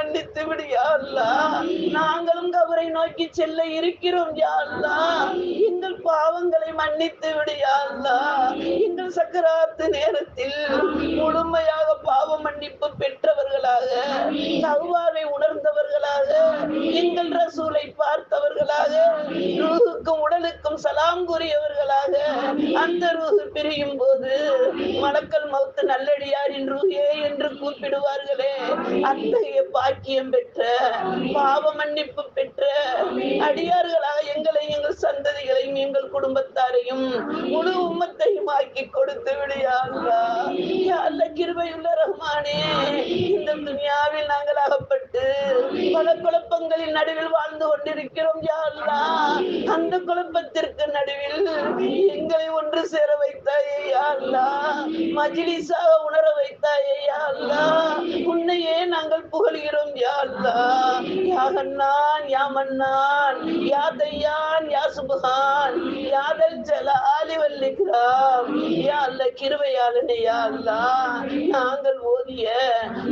மன்னித்து விடியா அல்லா நாங்களும் கபரை நோக்கி செல்ல இருக்கிறோம் யாழ்லா அல்லா எங்கள் பாவங்களை மன்னித்து விடியா அல்லா எங்கள் சக்கராத்து நேரத்தில் முழுமையாக பாவ மன்னிப்பு பெற்றவர்களாக தௌவாவை உணர்ந்தவர்களாக எங்கள் ரசூலை பார்த்தவர்களாக ரூகுக்கும் உடலுக்கும் சலாம் கூறியவர்களாக அந்த ரூஹு பிரியும் போது மலக்கல் மௌத்து நல்லடியாரின் ரூஹே என்று கூப்பிடுவார்களே. அத்தகைய பாக்கியம் பெற்ற பாவ மன்னிப்பு பெற்ற அடியார்களாக எங்களை எங்கள் சந்ததிகளையும் எங்கள் குடும்பத்தாரையும் முழு உம்மத்தையும் ஆக்கி கொடுத்து விடியா அல்ல கிருபையுள்ள ரஹ்மானே இந்த துனியாவில் நாங்கள் அகப்பட்டு பல குழப்பங்களின் நடுவில் வாழ்ந்து கொண்டிருக்கிறோம் யா அந்த குழப்பத்திற்கு நடுவில் எங்களை ஒன்று சேர வைத்தாயே யா அல்லாஹ் உணர வைத்தாயே யா உன்னையே நாங்கள் புகழ்கிறோம் யா அல்லாஹ். யா ஹன்னான் யா மன்னான் யா தையான் யா சுபஹான் யா தல் ஜலாலி வல் இக்ராம். யா அல்லாஹ் கிருபையாளனே யா நாங்கள் ஓதிய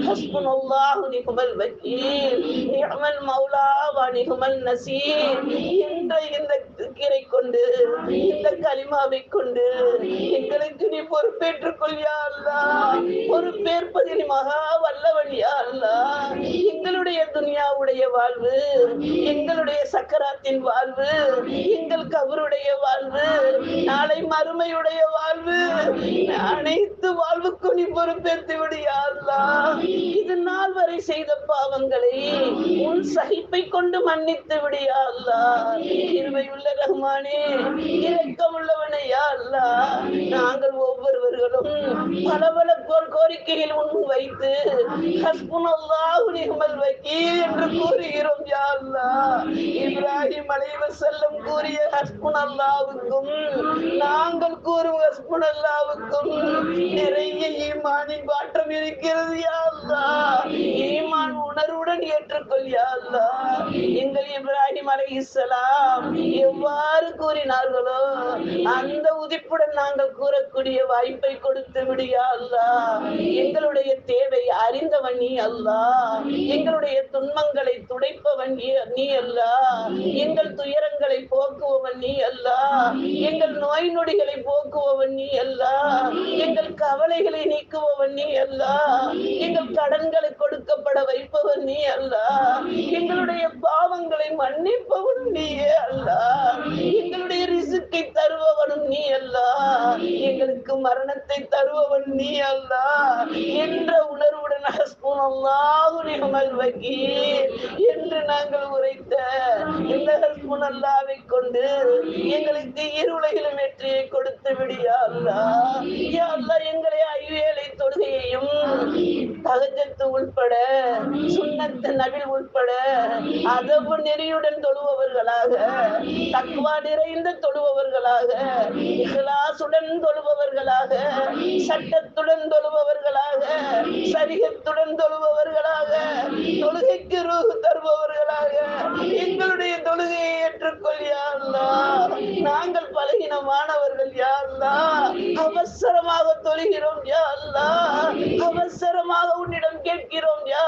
ஹஸ்புனல்லாஹு நிகுமல் வக்கீல் நிஅமல் மௌலா வ நிகுமல் நசீர். என்ற இந்த திக்கரை கொண்டு இந்த களிமாவை கொண்டு எங்களுக்கு நீ பொறுப்பேற்றுக் கொள் யா அல்லாஹ் பொறுப்பேற்பதில் மகா வல்லவன் எங்களுடைய துனியாவுடைய வாழ்வு எங்களுடைய சக்கராத்தின் வாழ்வு எங்கள் கவருடைய வாழ்வு நாளை மறுமையுடைய வாழ்வு. அனைத்து வாழ்வுக்கும் நீ பொறுப்பேற்று விடியா இது நாள் வரை செய்த பாவங்களை உன் சகிப்பை கொண்டு மன்னித்து விடியா இருமையுள்ள ரகுமானே ரஹ்மானே இரக்கமுள்ளவனே நாங்கள் ஒவ்வொருவர்களும் பல பல கோர் கோரிக்கைகள் முன் வைத்து ஹஸ்புனல்லாஹு நிஹ்மல் வக்கீல் என்று கூறுகிறோம் யா அல்லாஹ். இப்ராஹிம் செல்லம் கூறிய ஹஸ்புனல்லாஹுக்கும் நாங்கள் கூறும் ஹஸ்புனல்லாஹுக்கும் நிறைய ஈமானின் மாற்றம் இருக்கிறது நான் ஏற்றுக்கொள் எங்கள் இப்ராஹிம் அலைஹிஸ்ஸலாம் எவ்வாறு கூறினார்களோ அந்த உதிப்புடன் நாங்கள் கூறக்கூடிய வாய்ப்பை கொடுத்து விடியா அல்லா எங்களுடைய தேவை அறிந்தவன் நீ அல்லா எங்களுடைய துன்பங்களை துடைப்பவன் நீ- அல்லா எங்கள் துயரங்களை போக்குவவன் நீ அல்லா எங்கள் நோய் நொடிகளை போக்குவவன் நீ அல்லா எங்கள் கவலைகளை நீக்குபவன் நீ அல்லா எங்கள் கடன்களை கொடுக்கப்பட வைப்பவன் நீ அல்ல. எங்களுடைய பாவங்களை மன்னிப்பவன் நீயே அல்ல. எங்களுடைய ரிசுக்கை தருபவனும் நீ அல்ல. எங்களுக்கு மரணத்தை தருபவன் நீ அல்ல. என்ற உணர்வுடன் ஹஸ்புனல்லாஹு நிஹ்மல் வகி என்று நாங்கள் உரைத்த இந்த ஹஸ்புனல்லாவை கொண்டு எங்களுக்கு இருளையிலும் வெற்றியை கொடுத்து விடியா அல்லா எங்களை ஐவேளை தொழுகையையும் தகஜத்து உள்பட சுன்னத்து நபில் உள்பட அதவு நெறியுடன் தொழுபவர்களாக தக்குவா நிறைந்து தொழுபவர்களாக இகலாசுடன் தொழுபவர்களாக சட்டத்துடன் தொழுபவர்களாக சரிகத்துடன் தொழுபவர் பலவீனமானவர்கள் பலகீனமானவர்கள் அவசரமாக தொழுகிறோம் யா அவசரமாக உன்னிடம் கேட்கிறோம் யா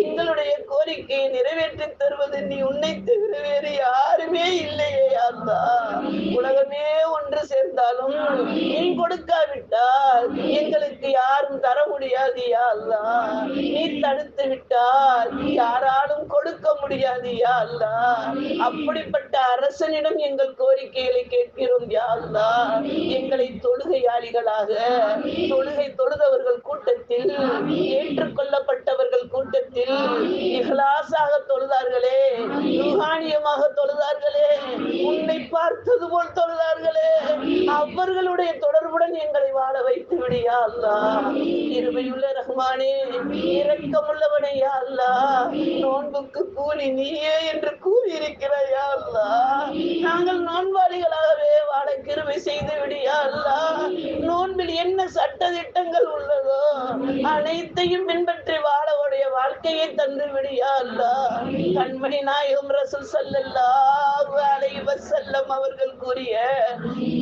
எங்களுடைய கோரிக்கையை நிறைவேற்றி தருவது நீ உன்னை தவிர வேறு யாருமே இல்லையே யா இருந்தாலும் நீ கொடுக்காவிட்டால் எங்களுக்கு யாரும் தர முடியாது அல்லா. நீ தடுத்து விட்டால் யாராலும் கொடுக்க முடியாது அல்லா. அப்படிப்பட்ட அரசனிடம் எங்கள் கோரிக்கைகளை கேட்கிறோம் யா எங்களை தொழுகையாளிகளாக தொழுகை தொழுதவர்கள் கூட்டத்தில் ஏற்றுக்கொள்ளப்பட்டவர்கள் கூட்டத்தில் இகலாசாக தொழுதார்களே ருஹானியமாக தொழுதார்களே உன்னை பார்த்தது போல் தொழுதார்களே அவர்களுடைய தொடர்புடன் எங்களை வாழ வைத்து விடியா அல்லாஹ் இருமையுள்ள ரஹ்மானே இரக்கமுள்ளவனே யா அல்லாஹ் நோன்புக்கு கூலி நீயே என்று கூறியிருக்கிறாயா அல்லாஹ் நாங்கள் நோன்பாளிகளாகவே வாழ கிருபை செய்து விடியா அல்லாஹ் நோன்பில் என்ன சட்ட திட்டங்கள் உள்ளதோ அனைத்தையும் பின்பற்றி வாழ்க்கையை தந்து விடியா அல்லா கண்மணி நாயகம் ரசூல் ஸல்லல்லாஹு அலைஹி வஸல்லம் அவர்கள் கூறிய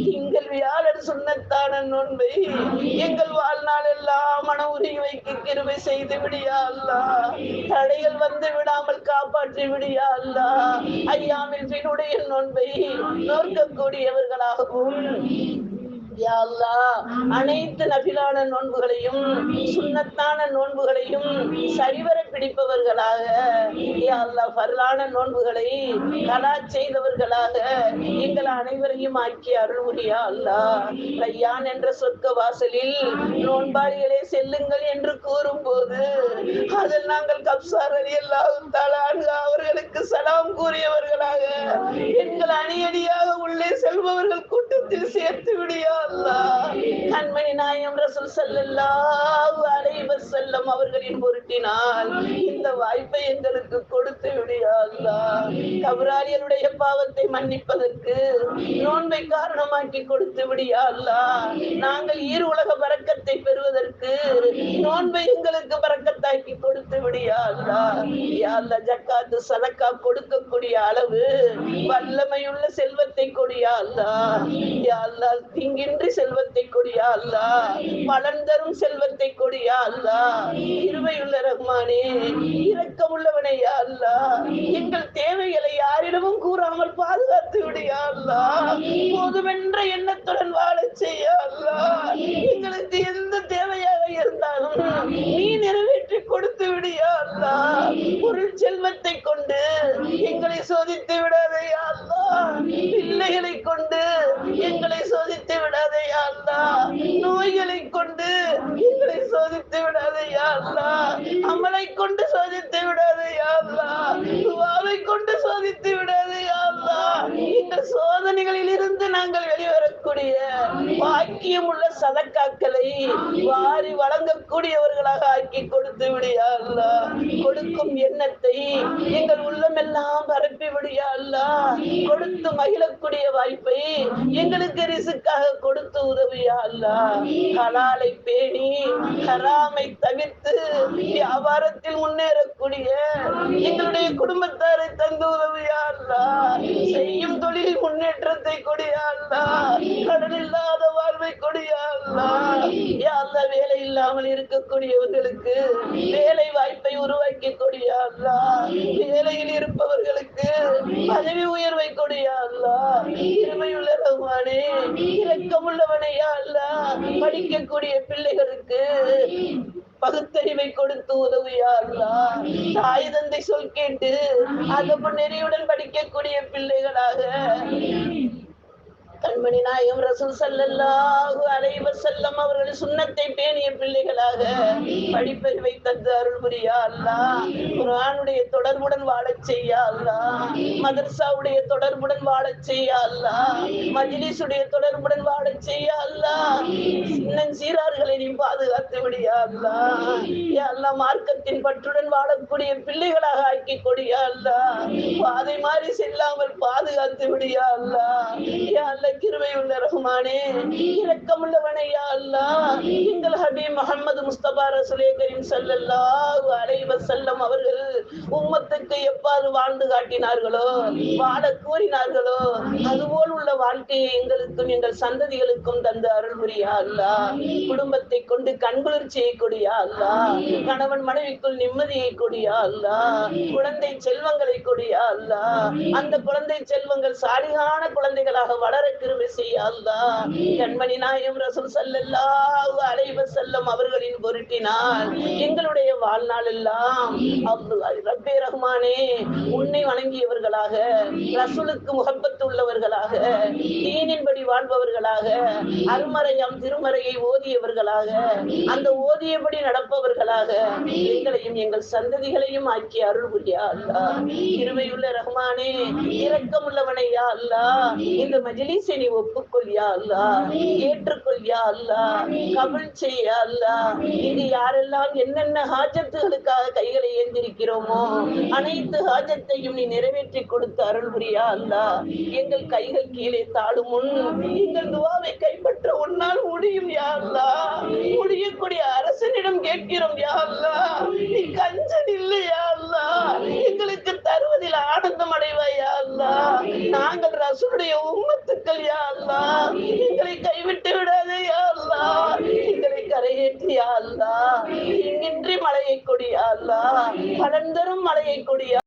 திங்கள் வியாழன் சுண்ணத்தான நோன்பை எங்கள் வாழ்நாள் எல்லாம் மன உருகி வைக்க கிருபை செய்து விடியா தடைகள் வந்து விடாமல் காப்பாற்றி விடியா அல்லா ஐயாமில் பின்னுடைய நோன்பை நோக்கக்கூடியவர்களாகவும் யா அல்லாஹ், அனைத்து நபிலான நோன்புகளையும் சுன்னத்தான நோன்புகளையும் சரிவர பிடிப்பவர்களாக யா அல்லாஹ், ஃபர்லான நோன்புகளை கலா செய்தவர்களாக எங்கள் அனைவரையும் ஆக்கி அருள்முடியா அல்லாஹ். ரையான் என்ற சொர்க்க வாசலில் நோன்பாளிகளே செல்லுங்கள் என்று கூறும்போது அதில் நாங்கள் கப்சார் அலி அல்லாஹும் அவர்களுக்கு சலாம் கூறியவர்களாக எங்கள் அணியடியாக உள்ளே செல்பவர்கள் கூட்டத்தில் சேர்த்து விடியா அல்லாஹ் அன்மணி நாயம் ரசூல் ஸல்லல்லாஹு அலைஹி வஸல்லம் அவர்களின் பொருட்டினால் இந்த வாய்ப்பை எங்களுக்கு கொடுத்து விடியா அல்லாஹ். கபராளிகளுடைய பாவத்தை மன்னிப்பதற்கு நோன்பை காரணமாக்கி கொடுத்து விடியா அல்லாஹ். நாங்கள் ஈர் உலக பறக்கத்தை பெறுவதற்கு நோன்பை எங்களுக்கு பறக்கத்தாக்கி கொடுத்து விடியா அல்லாஹ். யா அல்லாஹ் ஜக்காத்து சதக்கா கொடுக்கக்கூடிய அளவு வல்லமையுள்ள செல்வத்தை கொடியா அல்லாஹ். யா அல்லாஹ் திங்கின்றி செல்வத்தை கொடியா அல்லாஹ் பலன் தரும் செல்வத்தை கொடியா அல்லா. இருமையுள்ள ரஹ்மானே இரக்கம் உள்ளவனையா அல்ல. எங்கள் தேவைகளை யாரிடமும் கூறாமல் பாதுகாத்து விடியா அல்லாஹ் போதுமென்ற எண்ணத்துடன் வாழச் செய்ய அல்லா. எங்களுக்கு எந்த தேவையாக இருந்தாலும் நீ நிறைவேற்றி கொடுத்து விடியா அல்ல. பொருள் செல்வத்தை கொண்டு எங்களை சோதித்து விடாதையா யா பிள்ளைகளை கொண்டு நோய்களை கொண்டு எங்களை சோதித்து விடாதே யா அல்லாஹ் அமலை கொண்டு சோதித்து விடாதே யா அல்லாஹ் துவாவை கொண்டு சோதித்து விடாதே யா அல்லாஹ் இந்த சோதனைகளில் இருந்து நாங்கள் வெளிவரக்கூடிய பாக்கியம் உள்ள சதக்காக்களை வாரி வழங்கக்கூடியவர்களாக ஆக்கி கொடுத்து விடியா அல்லாஹ் கொடுக்கும் எண்ணத்தை எங்கள் உள்ளமெல்லாம் பரப்பி விடியா அல்லாஹ் கொடுத்து மகிழக்கூடிய வாய்ப்பை எங்களுக்கு ரிசுக்காக கொடுத்து உதவியா அல்லாஹ் ஹலாலை பேணி ஹராமை தவிர்த்து வியாபாரத்தில் முன்னேறக்கூடிய எங்களுடைய குடும்பத்தாரை தந்து உதவியா அல்லாஹ் செய்யும் தொழில் முன்னேற்றத்தை கொடியா அல்லாஹ் கடன் இல்லாத வாழ்வை கொடியா வேலை இல்லாமல் இருக்கக்கூடியவர்களுக்கு வேலை வாய்ப்பை உருவாக்கி கொடியா வேலையில் இருப்பவர்களுக்கு பதவி உயர்வை கொடியா அல்லா இருமையுள்ள ரஹ்மானே இரக்கமுள்ளவனே யா படிக்கக்கூடிய பிள்ளைகளுக்கு பகுத்தறிவை கொடுத்து உதவியா தாய் தந்தை சொல் கேட்டு அதப்பு நெறியுடன் படிக்கக்கூடிய பிள்ளைகளாக கண்மணி நாயகம் ரசூல் சல்லல்லாஹு அலைஹி செல்லம் அவர்கள் சுண்ணத்தை பேணிய பிள்ளைகளாக படிப்பறிவை தந்து அருள் புரியா அல்லாஹ். குரானுடைய தொடர்புடன் வாழச் செய்யா அல்லாஹ். மதர்சாவுடைய தொடர்புடன் வாழச் செய்யா அல்லாஹ். மஜிலிசுடைய தொடர்புடன் வாழச் செய்யா அல்லாஹ் சின்னஞ்சீரார்களை நீ பாதுகாத்து விடியா அல்லாஹ் யா அல்லாஹ் மார்க்கத்தின் பற்றுடன் வாழக்கூடிய பிள்ளைகளாக ஆக்கி கொடியா அல்லாஹ் பாதை மாறி செல்லாமல் பாதுகாத்து விடியா அல்லாஹ் யா அல்லாஹ் கிருபை உள்ள ரஹ்மானே இரக்கமுள்ளவனே யா அல்லாஹ் எங்கள் ஹபீப் முஹம்மது முஸ்தபா ரசூலே கரீம் ஸல்லல்லாஹு அலைஹி வஸல்லம் அவர்கள் உம்மத்துக்கு எவ்வாறு வாழ்ந்து காட்டினார்களோ வாழ கூறினார்களோ அதுபோல் உள்ள வாழ்க்கையை எங்களுக்கும் எங்கள் சந்ததிகளுக்கும் தந்து அருள் புரியா அல்லாஹ் குடும்பத்தை கொண்டு கண்குளிர் செய்யக்கூடியா அல்லாஹ். கணவன் மனைவிக்குள் நிம்மதியை கொடியா அல்லாஹ். குழந்தை செல்வங்களை கொடியா அல்லாஹ். அந்த குழந்தை செல்வங்கள் சாலிகான குழந்தைகளாக வளர கிருபை செய்ய அல்லாஹ். கண்மணி நாயம் ரசூல் ஸல்லல்லாஹு அலைஹி வஸல்லம் அவர்களின் பொருட்டினால் எங்களுடைய வாழ்நாள் எல்லாம் ரப்பே ரஹ்மானே உன்னை வணங்கியவர்களாக ரசூலுக்கு முகப்பத்து உள்ளவர்களாக தீனின்படி வாழ்பவர்களாக அருமறையம் திருமறையை ஓதியவர்களாக அந்த ஓதியபடி நடப்பவர்களாக எங்களையும் எங்கள் சந்ததிகளையும் ஆக்கி அருள் புரியா அல்லாஹ். இருமையுள்ள ரஹ்மானே இரக்கமுள்ளவனை யா அல்லாஹ். இந்த மஜிலிசை நீ ஒப்புக்கொள்யா அல்லா ஏற்றுக்கொள்யா அல்லா யா அல்லாஹ். அல்லா இது யாரெல்லாம் என்னென்ன ஹாஜத்துகளுக்காக கைகளை ஏந்திருக்கிறோமோ அனைத்து ஹாஜத்தையும் நீ நிறைவேற்றி கொடுத்து அருள் புரியா அல்லாஹ். எங்கள் கைகள் கீழே தாழும் முன் எங்கள் துவாவை கைப்பற்ற உன்னால் முடியும் யா அல்லாஹ் முடியக்கூடிய அரசனிடம் கேட்கிறோம் யா அல்லாஹ் நீ கஞ்சன் இல்லையா அல்லாஹ் எங்களுக்கு தருவதில் ஆனந்தம் அடைவாயா அல்லாஹ் நாங்கள் ரசூலுடைய உம்மத்துக்கள் யா அல்லாஹ் எங்களை கைவிட்டு விடாதே யா அல்லாஹ் எங்களை கரைய நிறைவேற்றியா அல்லா. இங்கின்றி மழையை கொடியா அல்லா. பலன் தரும் மழையை கொடியா